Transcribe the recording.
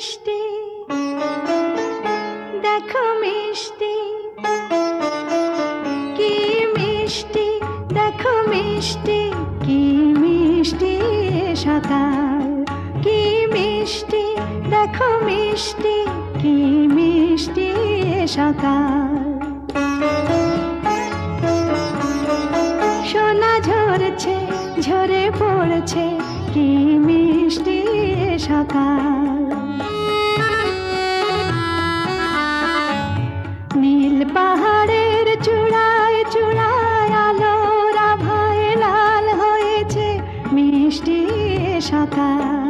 মিষ্টি, দেখো মিষ্টি। কি মিষ্টি, দেখো মিষ্টি, কি মিষ্টি সকাল কি মিষ্টি, দেখো মিষ্টি, কি মিষ্টি সকাল সোনা ঝরছে, ঝরে পড়ছে, কি মিষ্টি নীল পাহাড়ের চূড়ায় চূড়ায় আলোর আভায় লাল হয়েছে মিষ্টি সাঁতার